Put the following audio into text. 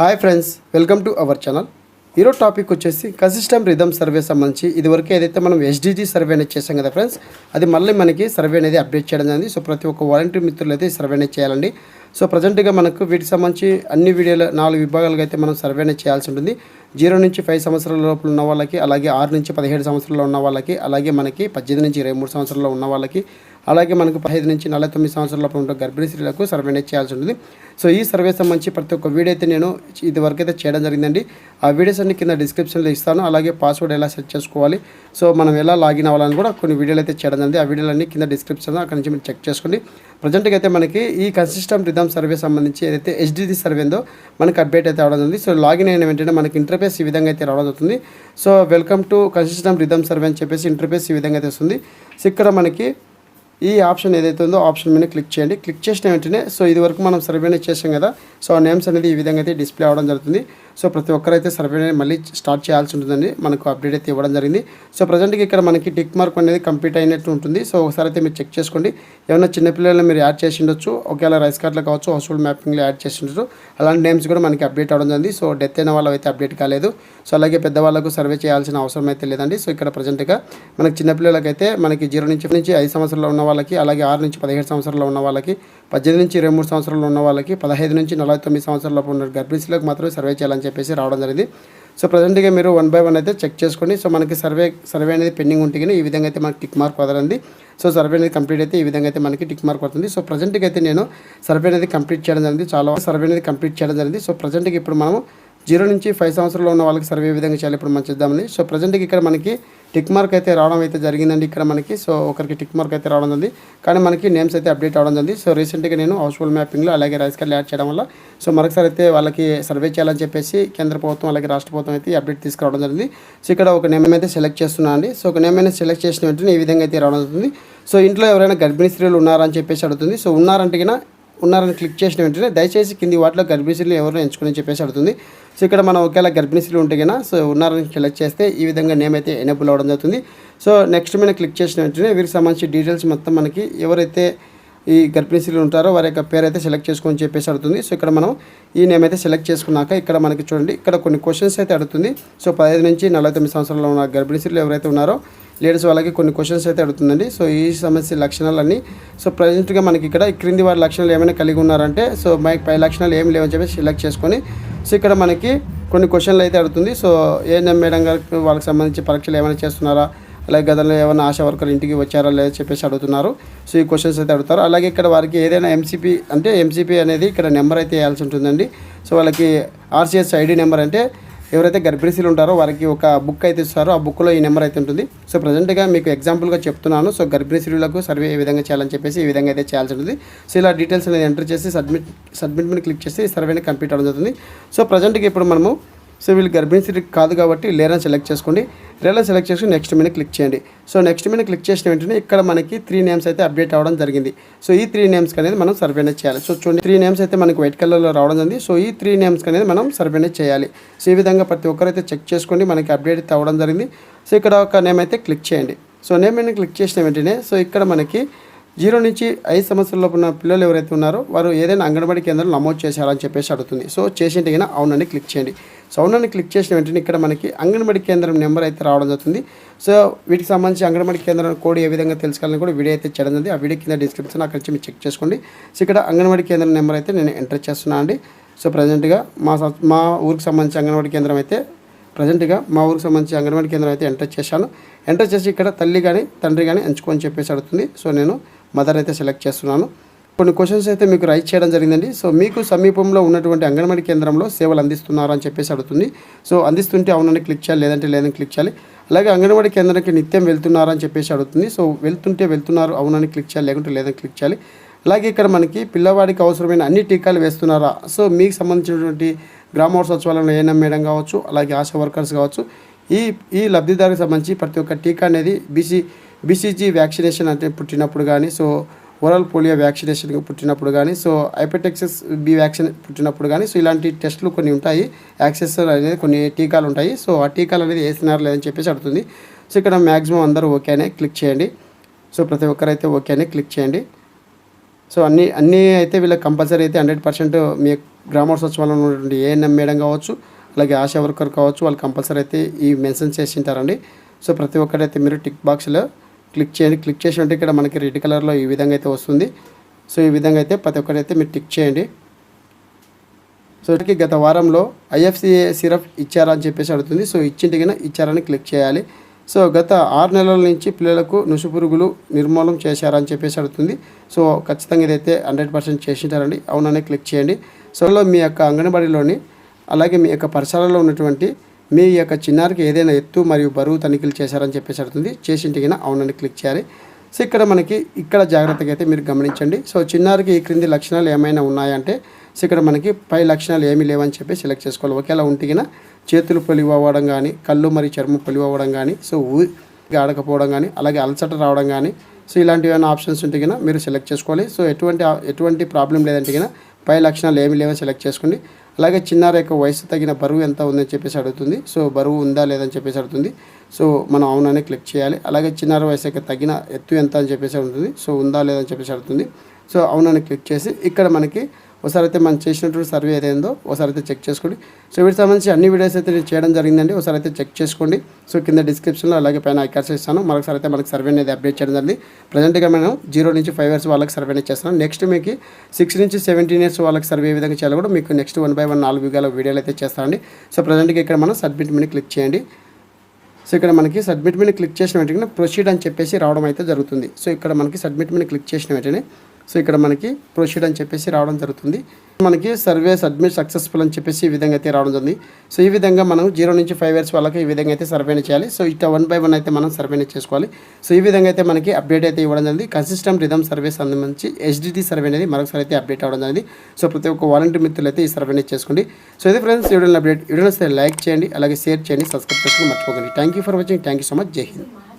Hi friends welcome to our channel. ఈరోజు topic వచ్చేసి consistent rhythm survey సంబంధించి. ఇదివరకు ఏదైతే మనం ఎస్డిజి సర్వే అనేది చేసాం కదా ఫ్రెండ్స్ అది మళ్ళీ మనకి సర్వే అనేది అప్డేట్ చేయడం జరిగింది. సో ప్రతి ఒక్క వాలంటీర్ మిత్రులు అయితే ఈ సర్వే అనేది చేయాలండి. సో ప్రజెంట్గా మనకు వీటికి సంబంధించి అన్ని వీడియోలు నాలుగు విభాగాలుగా అయితే మనం సర్వే అనేది చేయాల్సి ఉంటుంది. జీరో నుంచి ఫైవ్ సంవత్సరాల లోపల ఉన్న వాళ్ళకి అలాగే ఆరు నుంచి పదిహేడు సంవత్సరాల్లో ఉన్న వాళ్ళకి అలాగే మనకి పద్దెనిమిది నుంచి ఇరవై మూడు సంవత్సరాల్లో ఉన్న వాళ్ళకి అలాగే మనకు పదిహేను నుంచి నలభై తొమ్మిది సంవత్సరాల లోపల ఉన్న గర్భిణీ స్త్రీలకు సర్వే అనేది చేయాల్సి ఉంటుంది. సో ఈ సర్వే సంబంధించి ప్రతి ఒక్క వీడియో అయితే నేను ఇదివరకు అయితే చేయడం జరిగిందండి. ఆ వీడియోస్ అన్ని కింద డిస్క్రిప్షన్లో ఇస్తాను. అలాగే పాస్వర్డ్ ఎలా సెట్ చేసుకోవాలి. సో మనం ఎలా లాగిన్ అవ్వాలని కూడా కొన్ని వీడియోలు అయితే చేయడం జరిగింది. ఆ వీడియోలన్నీ కింద డిస్క్రిప్షన్లో అక్కడ నుంచి మీరు చెక్ చేసుకోండి. ప్రజెంట్గా అయితే మనకి ఈ కన్సిస్టమ్ రిథమ్ సర్వే సంబంధించి ఏదైతే హెచ్డిది సర్వే ఉందో మనకి అప్డేట్ అయితే అవడం ఉంది సో లాగిన్ అయిన వెంటనే మనకి ఇంటర్ఫేస్ ఈ విధంగా అయితే రావడం అవుతుంది so welcome to consistent rhythm survey అని చెప్పేసి ఇంటర్ఫేస్ ఈ విధంగా అయితే వస్తుంది. సో ఇక్కడ మనకి ఈ ఆప్షన్ ఏదైతే ఉందో ఆప్షన్ మీద క్లిక్ చేయండి. క్లిక్ చేసిన వెంటనే సో ఇది వరకు మనం సర్వేనే చేసాం కదా. సో ఆ నేమ్స్ అనేది ఈ విధంగా అయితే డిస్ప్లే అవ్వడం జరుగుతుంది. సో ప్రతి ఒక్కరైతే సర్వే అనేది మళ్ళీ స్టార్ట్ చేయాల్సి ఉంటుందండి మనకు అప్డేట్ అయితే ఇవ్వడం జరిగింది. సో ప్రజెంట్కి ఇక్కడ మనకి టిక్ మార్క్ అనేది కంప్లీట్ అయినట్టు ఉంటుంది. సో ఒకసారి అయితే మీరు చెక్ చేసుకోండి. ఏమైనా చిన్నపిల్లలు మీరు యాడ్ చేసి ఉండొచ్చు. ఒకవేళ రైస్ కార్డులో కావచ్చు హౌస్ హోల్డ్ మ్యాపింగ్లో యాడ్ చేసి ఉండొచ్చు. అలాంటి నేమ్స్ కూడా మనకి అప్డేట్ అవ్వడం జరిగింది. సో డెత్ అయిన వాళ్ళు అయితే అప్డేట్ కాలేదు. సో అలాగే పెద్దవాళ్ళకు సర్వే చేయాల్సిన అవసరం అయితే లేదండి. సో ఇక్కడ ప్రజెంట్గా మనకి చిన్నపిల్లలకైతే మనకి జీరో నుంచి నుంచి ఐదు సంవత్సరాలు ఉన్న వాళ్ళకి అలాగే ఆరు నుంచి పదిహేడు సంవత్సరాలు ఉన్న వాళ్ళకి పద్దెనిమిది నుంచి ఇరవై మూడు సంవత్సరాలు ఉన్న వాళ్ళకి పదహైదు నుంచి నలభై తొమ్మిది సంవత్సరాల ఉన్న గర్భిణీలకు మాత్రమే సర్వే చేయాలని చెప్పేసి రావడం జరిగింది. సో ప్రజెంట్గా మీరు వన్ బై వన్ అయితే చెక్ చేసుకోండి. సో మనకి సర్వే సర్వే అనేది పెండింగ్ ఉంటే కానీ ఈ విధంగా అయితే మనకి టిక్ మార్క్ వదలండి. సో సర్వే అనేది కంప్లీట్ అయితే ఈ విధంగా అయితే మనకి టిక్ మార్క్ వస్తుంది. సో ప్రజెంట్గా అయితే నేను సర్వే అనేది కంప్లీట్ చేయడం జరిగింది. చాలా సర్వే అనేది కంప్లీట్ చేయడం జరిగింది. సో ప్రజెంట్గా ఇప్పుడు మనము జీరో నుంచి ఫైవ్ సంవత్సరాలు ఉన్న వాళ్ళకి సర్వే విధంగా చేయాలి? ఇప్పుడు మనం చేద్దామని. సో ప్రజెంట్కి ఇక్కడ మనకి టిక్ మార్క్ అయితే రావడం అయితే జరిగిందండి ఇక్కడ మనకి. సో ఒకరికి టిక్ మార్క్ అయితే రావడం జరిగింది. కానీ మనకి నేమ్స్ అయితే అప్డేట్ అవడం జరిగింది. సో రీసెంట్గా నేను హౌస్ఫుల్ మ్యాపింగ్లో అలాగే రైస్ కార్డులు యాడ్ చేయడం వల్ల సో మరొకసారి అయితే వాళ్ళకి సర్వే చేయాలని చెప్పేసి కేంద్ర ప్రభుత్వం అలాగే రాష్ట్ర ప్రభుత్వం అయితే అప్డేట్ తీసుకురావడం జరిగింది. సో ఇక్కడ ఒక నేమ్ అయితే సెలెక్ట్ చేస్తున్నాను అండి. సో ఒక నేమ్ అయితే సెలెక్ట్ చేసిన వెంటనే ఈ విధంగా అయితే రావడం జరుగుతుంది. సో ఇంట్లో ఎవరైనా గర్భిణీ స్త్రీలు ఉన్నారా అని చెప్పేసి అడుగుతుంది. సో ఉన్నారంటే ఉన్నారని క్లిక్ చేసిన వెంటనే దయచేసి కింది వాటిలో గర్భిణీలు స్త్రీలు ఎవరు ఎంచుకుని చెప్పేసి అడుగుతుంది. సో ఇక్కడ మనం ఒకవేళ గర్భిణీలు ఉంటే కన్నా సో ఉన్నారని సెలెక్ట్ చేస్తే ఈ విధంగా నేమ్ అయితే ఎనేబుల్ అవ్వడం జరుగుతుంది. సో నెక్స్ట్ మీద క్లిక్ చేసిన వెంటనే వీరికి సంబంధించి డీటెయిల్స్ మొత్తం మనకి ఎవరైతే ఈ గర్భిణీలు ఉంటారో వారి యొక్క పేరు అయితే సెలెక్ట్ చేసుకొని చెప్పేసి అడుగుతుంది. సో ఇక్కడ మనం ఈ నేమ్ అయితే సెలెక్ట్ చేసుకున్నాక ఇక్కడ మనకి చూడండి ఇక్కడ కొన్ని క్వశ్చన్స్ అయితే అడుగుతుంది. సో పదహైదు నుంచి నలభై తొమ్మిది సంవత్సరాలు ఉన్న గర్భిణీలు ఎవరైతే ఉన్నారో లేడీస్ వాళ్ళకి కొన్ని క్వశ్చన్స్ అయితే అడుగుతుందండి. సో ఈ సమస్య లక్షణాలన్నీ సో ప్రజెంట్గా మనకి ఇక్కడ క్రింది వారి లక్షణాలు ఏమైనా కలిగి ఉన్నారంటే సో మనకి పై లక్షణాలు ఏం లేవని చెప్పి సెలెక్ట్ చేసుకొని సో ఇక్కడ మనకి కొన్ని క్వశ్చన్లు అయితే అడుగుతుంది. సో ఏఎన్ఎం మేడం గారికి వాళ్ళకి సంబంధించి పరీక్షలు ఏమైనా చేస్తున్నారా? అలాగే గతంలో ఏమైనా ఆశా వర్కర్ ఇంటికి వచ్చారా? లేదా చెప్పేసి అడుగుతున్నారు. సో ఈ క్వశ్చన్స్ అయితే అడుగుతారు. అలాగే ఇక్కడ వారికి ఏదైనా ఎంసీపీ అంటే ఎంసీపీ అనేది ఇక్కడ నెంబర్ అయితే వేయాల్సి ఉంటుందండి. సో వాళ్ళకి ఆర్సీఎస్ ఐడి నెంబర్ అంటే ఎవరైతే గర్భిణీలు ఉంటారో వారికి ఒక బుక్ అయితే ఇస్తారో. ఆ బుక్లో ఈ నెంబర్ అయితే ఉంటుంది. సో ప్రజెంట్గా మీకు ఎగ్జాంపుల్గా చెప్తున్నాను. సో గర్భిణీ సర్వే ఏ విధంగా చేయాలని చెప్పేసి ఈ విధంగా అయితే చేయాల్సి ఉంటుంది. సో ఇలా డీటెయిల్స్ అనేది ఎంటర్ చేసి సబ్మిట్ సబ్మిట్ మీద క్లిక్ చేసి సర్వేని కంప్లీట్ అవ్వడం జరుగుతుంది. సో ప్రజెంట్గా ఇప్పుడు మనము సో వీళ్ళు గర్భిణీ స్త్రీ కాదు కాబట్టి లేరని సెలెక్ట్ చేసుకోండి. లేరని సెలెక్ట్ చేసుకుని నెక్స్ట్ మీద క్లిక్ చేయండి. సో నెక్స్ట్ మీద క్లిక్ చేసిన వెంటనే ఇక్కడ మనకి త్రీ నేమ్స్ అయితే అప్డేట్ అవ్వడం జరిగింది. సో ఈ త్రీ నేమ్స్ అనేది మనం సర్వే చేయాలి. సో చూడండి త్రీ నేమ్స్ అయితే మనకి వైట్ కలర్లో రావడం జరిగింది. సో ఈ త్రీ నేమ్స్ అనేది మనం సర్వేనే చేయాలి. సో ఈ విధంగా ప్రతి ఒక్కరైతే చెక్ చేసుకోండి. మనకి అప్డేట్ అయితే అవ్వడం జరిగింది. సో ఇక్కడ ఒక నేమ్ అయితే క్లిక్ చేయండి. సో నేమ్ మీద క్లిక్ చేసిన వెంటనే సో ఇక్కడ మనకి జీరో నుంచి ఐదు సంవత్సరాల ఉన్న పిల్లలు ఎవరైతే ఉన్నారో వారు ఏదైనా అంగన్వాడీ కేంద్రంలో నమోదు చేశారని చెప్పేసి అడుగుతుంది. సో చేసింటే కన్నా అవునని క్లిక్ చేయండి. సౌండ్ని క్లిక్ చేసిన వెంటనే ఇక్కడ మనకి అంగన్వాడీ కేంద్రం నెంబర్ అయితే రావడం జరుగుతుంది. సో వీటికి సంబంధించి అంగన్వాడీ కేంద్రం కోడ్ ఏ విధంగా తెలుసుకోవాలని కూడా వీడియో అయితే చేయడం జరిగింది. ఆ వీడియో కింద డిస్క్రిప్షన్ అక్కడ నుంచి మీరు చెక్ చేసుకోండి. సో ఇక్కడ అంగన్వాడీ కేంద్రం నెంబర్ అయితే నేను ఎంటర్ చేస్తున్నాను అండి. సో ప్రజెంట్గా మా మా ఊరికి సంబంధించి అంగన్వాడీ కేంద్రం అయితే ప్రజెంట్గా మా ఊరికి సంబంధించి అంగన్వాడీ కేంద్రం అయితే ఎంటర్ చేశాను. ఎంటర్ చేసి ఇక్కడ తల్లి కానీ తండ్రి కానీ ఎంచుకొని చెప్పేసి అడుగుతుంది. సో నేను మదర్ అయితే సెలెక్ట్ చేస్తున్నాను. కొన్ని క్వశ్చన్స్ అయితే మీకు రైట్ చేయడం జరిగిందండి. సో మీకు సమీపంలో ఉన్నటువంటి అంగన్వాడీ కేంద్రంలో సేవలు అందిస్తున్నారా అని చెప్పేసి అడుగుతుంది. సో అందిస్తుంటే అవునని క్లిక్ చేయాలి లేదంటే లేదని క్లిక్ చేయాలి. అలాగే అంగన్వాడీ కేంద్రానికి నిత్యం వెళ్తున్నారా అని చెప్పేసి అడుగుతుంది. సో వెళ్తుంటే వెళ్తున్నారు అవునని క్లిక్ చేయాలి లేకుంటే లేదని క్లిక్ చేయాలి. అలాగే ఇక్కడ మనకి పిల్లవాడికి అవసరమైన అన్ని టీకాలు వేస్తున్నారా? సో మీకు సంబంధించినటువంటి గ్రామ సచివాలయంలో ఏఎన్ఎం మేడం కావచ్చు అలాగే ఆశా వర్కర్స్ కావచ్చు ఈ ఈ లబ్ధిదారుకి సంబంధించి ప్రతి ఒక్క టీకా అనేది బీసీ బీసీజీ వ్యాక్సినేషన్ అంటే పుట్టినప్పుడు కానీ సో ఓరల్ పోలియో వ్యాక్సినేషన్ పుట్టినప్పుడు కానీ సో హైపటెక్సెస్ బి వ్యాక్సిన్ పుట్టినప్పుడు కానీ సో ఇలాంటి టెస్టులు కొన్ని ఉంటాయి. యాక్సెస్ అనేది కొన్ని టీకాలు ఉంటాయి. సో ఆ టీకాలు అనేది వేసినారు లేదని చెప్పేసి అడుగుతుంది. సో ఇక్కడ మ్యాక్సిమం అందరూ ఓకే అనే క్లిక్ చేయండి. సో ప్రతి ఒక్కరైతే ఓకే అని క్లిక్ చేయండి. సో అన్ని అన్నీ అయితే వీళ్ళకి కంపల్సరీ అయితే హండ్రెడ్ పర్సెంట్ మీ గ్రామ సచివాలయంలో ఉన్నటువంటి ఏఎన్ఎం మేడం కావచ్చు అలాగే ఆశా వర్కర్ కావచ్చు వాళ్ళు కంపల్సరీ అయితే ఈ మెన్షన్ చేసి ఉంటారండి. సో ప్రతి ఒక్కరైతే మీరు టిక్ బాక్స్లో క్లిక్ చేయండి. క్లిక్ చేసి ఉంటే ఇక్కడ మనకి రెడ్ కలర్లో ఈ విధంగా అయితే వస్తుంది. సో ఈ విధంగా అయితే ప్రతి ఒక్కరైతే మీరు టిక్ చేయండి. సో ఇక్కడికి గత వారంలో ఐఎఫ్సిఏ సిరప్ ఇచ్చారా అని చెప్పేసి అడుగుతుంది. సో ఇచ్చింటికైనా ఇచ్చారని క్లిక్ చేయాలి. సో గత ఆరు నెలల నుంచి పిల్లలకు నుసు పురుగులు నిర్మూలన చేశారని చెప్పేసి అడుగుతుంది. సో ఖచ్చితంగా ఇదైతే హండ్రెడ్ పర్సెంట్ చేసింటారండి. అవుననే క్లిక్ చేయండి. సో మీ యొక్క అంగన్వాడీలోని అలాగే మీ యొక్క పరిసరాల్లో ఉన్నటువంటి మీ యొక్క చిన్నారికి ఏదైనా ఎత్తు మరియు బరువు తనిఖీలు చేశారని చెప్పేసి అడుగుతుంది. చేసింటిగిన అవునని క్లిక్ చేయాలి. సో ఇక్కడ మనకి ఇక్కడ జాగ్రత్తగా అయితే మీరు గమనించండి. సో చిన్నారికి ఈ క్రింది లక్షణాలు ఏమైనా ఉన్నాయంటే సో ఇక్కడ మనకి పై లక్షణాలు ఏమీ లేవని చెప్పి సెలెక్ట్ చేసుకోవాలి. ఒకేలా ఉంటిగిన చేతులు పొలివి అవ్వడం కానీ కళ్ళు మరియు చర్మం పొలివి అవ్వడం కానీ సో ఊ ఆడకపోవడం కానీ అలాగే అలసట రావడం కానీ సో ఇలాంటివి ఆప్షన్స్ ఉంటే కన్నా మీరు సెలెక్ట్ చేసుకోవాలి. సో ఎటువంటి ఎటువంటి ప్రాబ్లం లేదంటే కన్నా పై లక్షణాలు ఏమి లేవని సెలెక్ట్ చేసుకోండి అలాగే చిన్నారి యొక్క వయసు తగిన బరువు ఎంత ఉందని చెప్పేసి అడుగుతుంది. సో బరువు ఉందా లేదని చెప్పేసి అడుగుతుంది. సో మనం అవునని క్లిక్ చేయాలి. అలాగే చిన్నారి వయసు యొక్క తగిన ఎత్తు ఎంత అని చెప్పేసి అడుగుతుంది. సో ఉందా లేదని చెప్పేసి అడుగుతుంది. సో అవునని క్లిక్ చేసి ఇక్కడ మనకి ఒకసారి అయితే మనం చేసినటువంటి సర్వే ఏదైందో ఒకసారి అయితే చెక్ చేసుకోండి. సో వీటికి సంబంధించి అన్ని వీడియోస్ అయితే నేను చేయడం జరిగిందండి. ఒకసారి అయితే చెక్ చేసుకోండి. సో కింద డిస్క్రిప్షన్లో అలాగే పైన ఐకార్స్ ఇస్తాను మరొకసారి అయితే మనకి సర్వే అనేది అప్డేట్ చేయడం జరిగింది. ప్రజెంట్గా మనం జీరో నుంచి ఫైవ్ ఇయర్స్ వాళ్ళకి సర్వే అనేది చేస్తున్నాం. నెక్స్ట్ మీకు సిక్స్ నుంచి సెవెంటీన్ ఇయర్స్ వాళ్ళకి సర్వే ఏ విధంగా చేయాలో కూడా మీకు నెక్స్ట్ వన్ బై వన్ నాలుగు విధాల వీడియోలు అయితే చేస్తామండి సో ప్రజెంట్గా ఇక్కడ మనం సబ్మిట్ మీద క్లిక్ చేయండి. సో ఇక్కడ మనకి సబ్మిట్ మీద క్లిక్ చేసిన వెంటనే ప్రొసీడ్ అని చెప్పేసి రావడం అయితే జరుగుతుంది. సో ఇక్కడ మనకి సబ్మిట్ మీద క్లిక్ చేసిన వెంటనే సో ఇక్కడ మనకి ప్రొసీడ్ అని చెప్పేసి రావడం జరుగుతుంది. మనకి సర్వే సబ్మిట్ సక్సెస్ఫుల్ అని చెప్పేసి ఈ విధంగా అయితే రావడం జరిగింది సో ఈ విధంగా మనం జీరో నుంచి ఫైవ్ ఇయర్స్ వాళ్ళకి ఈ విధంగా అయితే సర్వేని చేయాలి. సో ఇట్లా వన్ బై వన్ అయితే మనం సర్వేని చేసుకోవాలి. సో ఈ విధంగా అయితే మనకి అప్డేట్ అయితే ఇవ్వడం జరిగింది. కన్సిస్టెంట్ రిధమ్ సర్వే సంబంధించి హెచ్డిటి సర్వే అనేది మరొకసారి అయితే అప్డేట్ అవ్వడం జరిగింది. సో ప్రతి ఒక్క వాలంటీర్ మిత్రులు అయితే ఈ సర్వేని చేసుకోండి. సో ఇది ఫ్రెండ్స్ వీడియో అప్డేట్ వీడియోని లైక్ చేయండి అలాగే షేర్ చేయండి సబ్స్క్రైబ్ చేసుకుని మర్చిపోకండి. Thank you for watching thank you so much జై హింద్